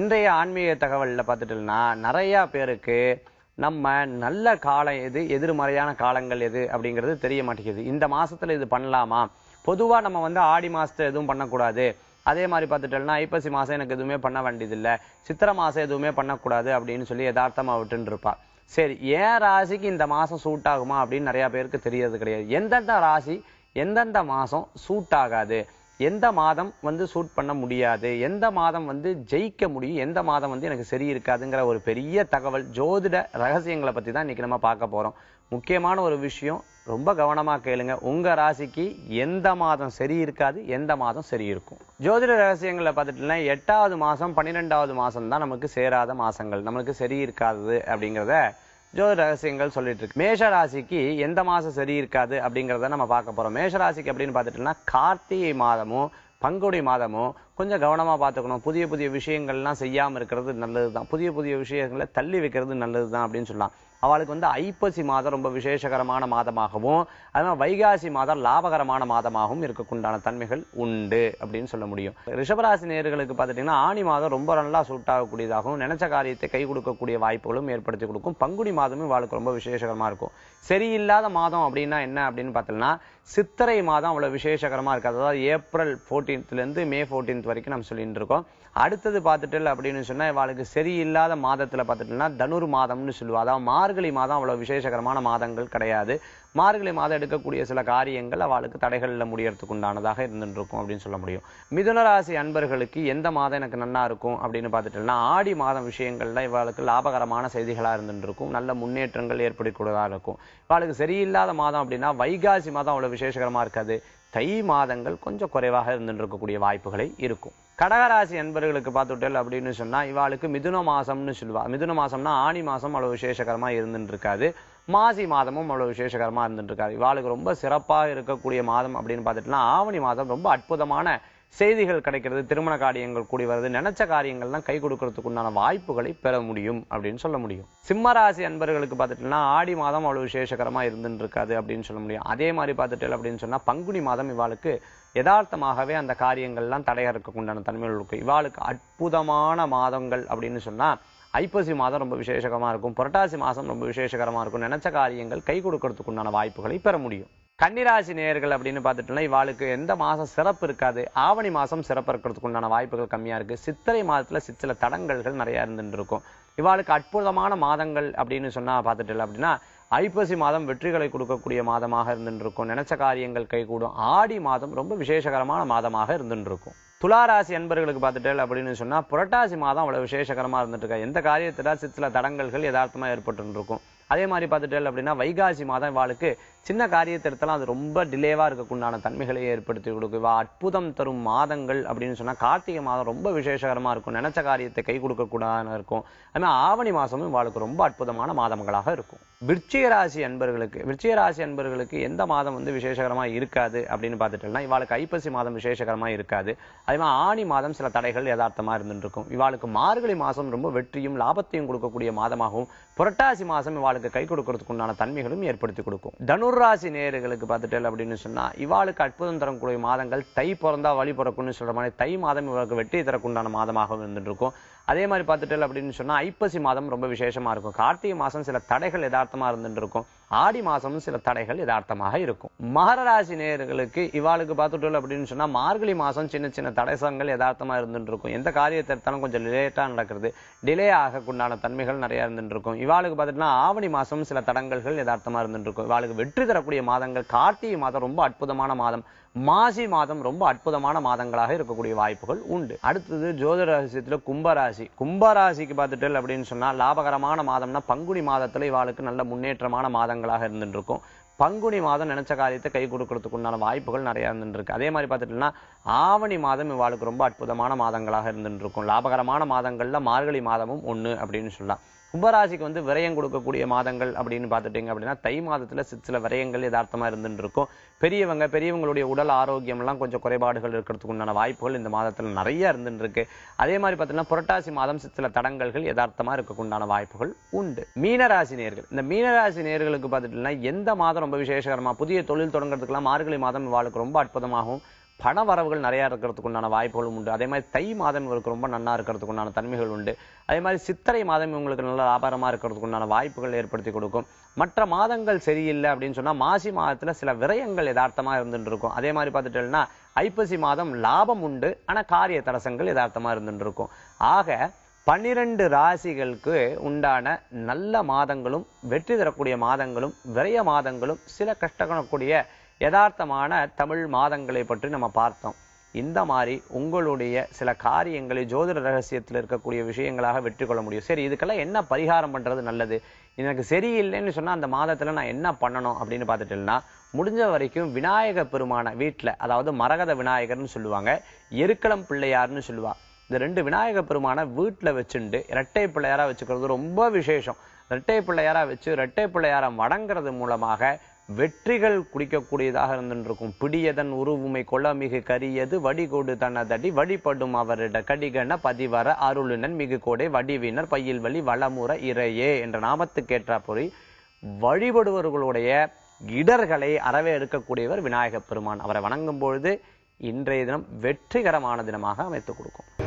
இன்றைய ஆன்மீக தகவலில் பார்த்துட்டோம்னா நிறையா பேருக்கு நம்ம நல்ல காலம் எது எதிர்மறையான காலங்கள் எது அப்படிங்கிறது தெரிய மாட்டேங்குது. இந்த மாதத்தில் இது பண்ணலாமா? பொதுவாக நம்ம வந்து ஆடி மாசத்துல எதுவும் பண்ணக்கூடாது. அதே மாதிரி பார்த்துட்டோம்னா ஐப்பசி மாதம் எனக்கு எதுவுமே பண்ண வேண்டியதில்லை. சித்திரை மாதம் எதுவுமே பண்ணக்கூடாது அப்படின்னு சொல்லி யதார்த்தமாக விட்டுன்னு இருப்பா சரி ஏன் ராசிக்கு இந்த மாதம் சூட் ஆகுமா அப்படின்னு நிறையா பேருக்கு தெரியறது கிடையாது. எந்தெந்த ராசி எந்தெந்த மாதம் சூட் ஆகாது? எந்த மாதம் வந்து சூட் பண்ண முடியாது? எந்த மாதம் வந்து ஜெயிக்க முடியும்? எந்த மாதம் வந்து எனக்கு சரி இருக்காதுங்கிற ஒரு பெரிய தகவல் ஜோதிட ரகசியங்களை பற்றி தான் இன்னைக்கு நம்ம பார்க்க போகிறோம் முக்கியமான ஒரு விஷயம் ரொம்ப கவனமாக கேளுங்க. உங்கள் ராசிக்கு எந்த மாதம் சரி இருக்காது எந்த மாதம் சரி இருக்கும்? ஜோதிட ரகசியங்களை பார்த்துட்டுனா எட்டாவது மாதம் பன்னிரெண்டாவது மாதம் தான் நமக்கு சேராத மாதங்கள் நமக்கு சரி இருக்காது அப்படிங்கிறத ஜோதி ரகசியங்கள் சொல்லிட்டு இருக்கு. மேஷ ராசிக்கு எந்த மாசம் சரி இருக்காது அப்படிங்கிறத நம்ம பார்க்க போறோம். மேஷ ராசிக்கு அப்படின்னு பார்த்துட்டோம்னா கார்த்திகை மாதமும் பங்குடி மாதமும் கொஞ்சம் கவனமா பார்த்துக்கணும். புதிய புதிய விஷயங்கள்லாம் செய்யாம இருக்கிறது நல்லதுதான். புதிய புதிய விஷயங்களை தள்ளி வைக்கிறது நல்லதுதான் அப்படின்னு சொல்லலாம். அவளுக்கு வந்து ஐப்பசி மாதம் ரொம்ப விசேஷகரமான மாதமாகவும் அதனால் வைகாசி மாதம் லாபகரமான மாதமாகவும் இருக்கக்குண்டான தன்மைகள் உண்டு அப்படின்னு சொல்ல முடியும். ரிஷபராசி நேர்களுக்கு பார்த்துட்டிங்கன்னா ஆணி மாதம் ரொம்ப நல்லா சூட் ஆகக்கூடியதாகவும் நினைச்ச காரியத்தை கை கொடுக்கக்கூடிய வாய்ப்புகளும் ஏற்படுத்தி கொடுக்கும். பங்குனி மாதமும் இவாளுக்கு ரொம்ப விசேஷகரமாக இருக்கும். சரியில்லாத மாதம் அப்படின்னா என்ன அப்படின்னு பார்த்தோம்னா சித்திரை மாதம் அவ்வளோ விசேஷகரமாக இருக்காது. அதாவது ஏப்ரல் ஃபோர்டீன்த்லேருந்து மே 14th வரைக்கும் நம்ம சொல்லிட்டு இருக்கோம். அடுத்தது பார்த்துட்டு அப்படின்னு சொன்னால் இவாளுக்கு சரியில்லாத மாதத்தில் பார்த்துட்டுனா தனுர் மாதம்னு சொல்லுவோம் அதாவது மார்கழி மாதம் அவ்வளவு விசேஷகரமான மாதங்கள் கிடையாது. மார்கழி மாதம் எடுக்கக்கூடிய சில காரியங்கள் அவளுக்கு தடைகள்ல முடியறதுக்கு உண்டானதாக இருந்துருக்கும் அப்படின்னு சொல்ல முடியும். மிதுனராசி அன்பர்களுக்கு எந்த மாதம் எனக்கு நன்னா இருக்கும் அப்படின்னு பார்த்துட்டோம்னா ஆடி மாதம் விஷயங்கள்ல இவளுக்கு லாபகரமான செய்திகளா இருந்துருக்கும் நல்ல முன்னேற்றங்கள் ஏற்படக்கூடியதாக இருக்கும். இவளுக்கு சரியில்லாத மாதம் அப்படின்னா வைகாசி மாதம் அவ்வளவு விசேஷகரமாக இருக்காது. தை மாதங்கள் கொஞ்சம் குறைவாக இருந்துருக்கக்கூடிய இருக்கக்கூடிய வாய்ப்புகளை இருக்கும். கடகராசி என்பர்களுக்கு பார்த்துட்டல் அப்படின்னு சொன்னால் இவாளுக்கு மிதுன மாதம்னு சொல்லுவா. மிதுன மாதம்னா ஆணி மாதம் அவ்வளோ விசேஷகரமாக இருந்துட்டு இருக்காது மாசி மாதமும் அவ்வளோ விசேஷகரமாக இருந்துட்டு இருக்காது இவாளுக்கு ரொம்ப சிறப்பாக இருக்கக்கூடிய மாதம் அப்படின்னு பார்த்துட்டுனா ஆவணி மாதம் ரொம்ப அற்புதமான செய்திகள் கிடைக்கிறது திருமண காரியங்கள் கூடி வருது நினைச்ச காரியங்கள்லாம் கை கொடுக்கறதுக்கு உண்டான வாய்ப்புகளை பெற முடியும் அப்படின்னு சொல்ல முடியும். சிம்மராசி அன்பர்களுக்கு பார்த்துட்டோம்னா ஆடி மாதம் அவ்வளவு விசேஷகரமாக இருந்துட்டு இருக்காது அப்படின்னு சொல்ல முடியும். அதே மாதிரி பார்த்துட்டு அப்படின்னு சொன்னா பங்குனி மாதம் இவாளுக்கு யதார்த்தமாகவே அந்த காரியங்கள்லாம் தடையறக்கு இருக்கக்குண்டான தன்மைகள் இருக்கும் இவாளுக்கு அற்புதமான மாதங்கள் அப்படின்னு சொன்னா ஐப்பசி மாதம் ரொம்ப விசேஷகரமா இருக்கும். புரட்டாசி மாதம் ரொம்ப விசேஷகரமா இருக்கும். நினைச்ச காரியங்கள் கை கொடுக்கறதுக்கு உண்டான வாய்ப்புகளை பெற முடியும். கன்னிராசி நேயர்கள் அப்படின்னு பார்த்துட்டோம்னா இவாளுக்கு எந்த மாதம் சிறப்பு இருக்காது. ஆவணி மாதம் சிறப்பு இருக்கிறதுக்கு உண்டான வாய்ப்புகள் கம்மியா இருக்கு. சித்திரை மாதத்துல சிற்சில தடங்கல்கள் நிறைய இருந்துட்டு இருக்கும் இவாளுக்கு அற்புதமான மாதங்கள் அப்படின்னு சொன்னா பார்த்துட்டல அப்படின்னா ஐப்பசி மாதம் வெற்றிகளை கொடுக்கக்கூடிய மாதமாக இருந்துட்டு இருக்கும் நினைச்ச காரியங்கள் கைகூடும். ஆடி மாதம் ரொம்ப விசேஷகரமான மாதமாக இருந்துட்டு இருக்கும் துளாராசி அன்பர்களுக்கு பார்த்துட்டேன் அப்படின்னு சொன்னா புரட்டாசி மாதம் அவ்வளவு விசேஷகரமாக இருந்துட்டு இருக்கா எந்த காரியத்தில் சில தடங்கல்கள் யதார்த்தமாக ஏற்பட்டு இருக்கும் அதே மாதிரி பார்த்துட்டேன் அப்படின்னா வைகாசி மாதம் இவாளுக்கு சின்ன காரியத்தை எடுத்தாலும் அது ரொம்ப டிலேவா இருக்கக்குண்டான தன்மைகளை ஏற்படுத்தி கொடுக்கும். இவா அற்புதம் தரும் மாதங்கள் அப்படின்னு சொன்னா கார்த்திகை மாதம் ரொம்ப விசேஷகரமா இருக்கும். நினைச்ச காரியத்தை கை கொடுக்கக்கூடாது இருக்கும். அதுமாதிரி ஆவணி மாதமும் இவாளுக்கு ரொம்ப அற்புதமான மாதங்களாக இருக்கும். விருச்சிகராசி அன்பர்களுக்கு விருச்சிகராசி அன்பர்களுக்கு எந்த மாதம் வந்து விசேஷகரமா இருக்காது அப்படின்னு பார்த்துட்டோம்னா இவாளுக்கு ஐப்பசி மாதம் விசேஷகரமா இருக்காது. அதேமாதிரி ஆணி மாதம் சில தடைகள் யதார்த்தமாக இருந்துருக்கும் இவாளுக்கு மார்கழி மாதம் ரொம்ப வெற்றியும் லாபத்தையும் கொடுக்கக்கூடிய மாதமாகவும் புரட்டாசி மாசம் இவாளுக்கு கை கொடுக்கறதுக்கு உண்டான தன்மைகளும் ஏற்படுத்தி கொடுக்கும். தனு தனுராசி நேயர்களுக்கு பார்த்துட்டேன் அப்படின்னு சொன்னா இவாளுக்கு அற்புதம் தரக்கூடிய மாதங்கள் தை பிறந்தா வழி பிறக்கும்னு சொல்ற மாதிரி தை மாதம் இவளுக்கு வெற்றி தரக்குண்டான மாதமாக இருந்துட்டு இருக்கும் அதே மாதிரி பார்த்துட்டு அப்படின்னு சொன்னா ஐப்பசி மாதம் ரொம்ப விசேஷமா இருக்கும். கார்த்திகை மாதம் சில தடைகள் யதார்த்தமாக இருந்துட்டு இருக்கும் ஆடி மாசமும் சில தடைகள் யதார்த்தமாக இருக்கும். மகர ராசி நேயர்களுக்கு இவாளுக்கு பார்த்துட்டு அப்படின்னு சொன்னா மார்கழி மாதம் சின்ன சின்ன தடைசங்கள் யதார்த்தமாக இருந்துட்டு இருக்கும் எந்த காரியத்தை எடுத்தாலும் கொஞ்சம் லேட்டாக நடக்கிறது. டிலே ஆகக்குண்டான தன்மைகள் நிறைய இருந்துட்டு இருக்கும் இவாளுக்கு பார்த்துட்டுனா ஆவணி மாசம் சில தடங்கல்கள் யதார்த்தமாக இருந்துட்டு இருக்கும் இவாளுக்கு வெற்றி தரக்கூடிய மாதங்கள் கார்த்திகை மாதம் ரொம்ப அற்புதமான மாதம். மாசி மாதம் ரொம்ப அற்புதமான மாதங்களாக இருக்கக்கூடிய வாய்ப்புகள் உண்டு. அடுத்தது ஜோதிட ரகசியத்துல கும்பராசி. கும்பராசிக்கு பார்த்துட்டு அப்படின்னு சொன்னா லாபகரமான மாதம்னா பங்குனி மாதத்துல இவாளுக்கு நல்ல முன்னேற்றமான மாதங்களாக இருந்துட்டு இருக்கும் பங்குனி மாதம் நினைச்ச காரியத்தை கை கொடுக்கறதுக்கு உண்டான வாய்ப்புகள் நிறைய இருந்துருக்கு இருக்கு அதே மாதிரி பார்த்துட்டோம்னா ஆவணி மாதம் இவாளுக்கு ரொம்ப அற்புதமான மாதங்களாக இருந்துட்டு இருக்கும் லாபகரமான மாதங்கள்ல மார்கழி மாதமும் ஒண்ணு அப்படின்னு சொல்லலாம். கும்பராசிக்கு வந்து விரயம் கொடுக்கக்கூடிய மாதங்கள் அப்படின்னு பார்த்துட்டீங்க அப்படின்னா தை மாதத்தில் சில சில விரயங்கள் யதார்த்தமாக இருந்துட்டு இருக்கும் பெரியவங்க பெரியவங்களுடைய உடல் ஆரோக்கியம்லாம் கொஞ்சம் குறைபாடுகள் இருக்கிறதுக்கு உண்டான வாய்ப்புகள் இந்த மாதத்தில் நிறைய இருந்துட்டு இருக்கு அதே மாதிரி பார்த்தீங்கன்னா புரட்டாசி மாதம் சில தடங்கல்கள் யதார்த்தமாக இருக்கக்கு உண்டான வாய்ப்புகள் உண்டு. மீனராசி நேர்கள். இந்த மீனராசி நேர்களுக்கு பார்த்துட்டீங்கன்னா எந்த மாதம் ரொம்ப விசேஷகரமாக புதிய தொழில் தொடங்குறதுக்கெல்லாம் மார்கழி மாதம் வாழ்க்கை ரொம்ப அற்புதமாகவும் பண வரவுகள் நிறையா இருக்கிறதுக்கு உண்டான வாய்ப்புகளும் உண்டு. அதே மாதிரி தை மாதம் இவருக்கு ரொம்ப நன்னா இருக்கிறதுக்கு உண்டான தன்மைகள் உண்டு. அதே மாதிரி சித்திரை மாதம் இவங்களுக்கு நல்ல லாபாரமாக இருக்கிறதுக்கு உண்டான வாய்ப்புகள் ஏற்படுத்தி கொடுக்கும். மற்ற மாதங்கள் சரியில்லை அப்படின்னு சொன்னால் மாசி மாதத்தில் சில விரயங்கள் யதார்த்தமாக இருந்துட்டு இருக்கும் அதே மாதிரி பார்த்துட்டோம்னா ஐப்பசி மாதம் லாபம் உண்டு. ஆனால் காரிய தடசங்கள் யதார்த்தமாக இருந்துட்டு இருக்கும் ஆக பன்னிரண்டு ராசிகளுக்கு உண்டான நல்ல மாதங்களும் வெற்றி தரக்கூடிய மாதங்களும் விரய மாதங்களும் சில கஷ்டப்படக்கூடிய யதார்த்தமான தமிழ் மாதங்களை பற்றி நம்ம பார்த்தோம். இந்த மாதிரி உங்களுடைய சில காரியங்களை ஜோதிட ரகசியத்தில் இருக்கக்கூடிய விஷயங்களாக வெற்றி கொள்ள முடியும். சரி இதுக்கெல்லாம் என்ன பரிகாரம் பண்ணுறது நல்லது? எனக்கு சரியில்லைன்னு சொன்னால் அந்த மாதத்தில் நான் என்ன பண்ணணும் அப்படின்னு பார்த்துட்டேன்னா முடிஞ்ச வரைக்கும் விநாயக பெருமான வீட்டில் அதாவது மரகத விநாயகர்னு சொல்லுவாங்க எருக்களம் பிள்ளையார்னு சொல்லுவா. இந்த ரெண்டு விநாயக பெருமான வீட்டில் வச்சுண்டு இரட்டை பிள்ளையாராக வச்சுக்கிறது ரொம்ப விசேஷம். இரட்டை பிள்ளையாராக வச்சு இரட்டை பிள்ளையாரை வணங்குறது மூலமாக வெற்றிகள் குடிக்கக்கூடியதாக இருந்திருக்கும். பிடியதன் உருவுமை கொள்ளமிகு கரியது வடிகொடு தனதடி வழிபடும் அவரிட கடிகன பதிவர அருளினன் மிகு கோடை வடிவினர் பையில் வழி வளமுற இறையே என்ற நாமத்துக்கேற்ற பொறி வழிபடுபவர்களுடைய இடர்களை அறவே எடுக்கக்கூடியவர் விநாயகப் பெருமான். அவரை வணங்கும் பொழுது இன்றைய தினம் வெற்றிகரமான தினமாக அமைத்துக் கொடுக்கும்.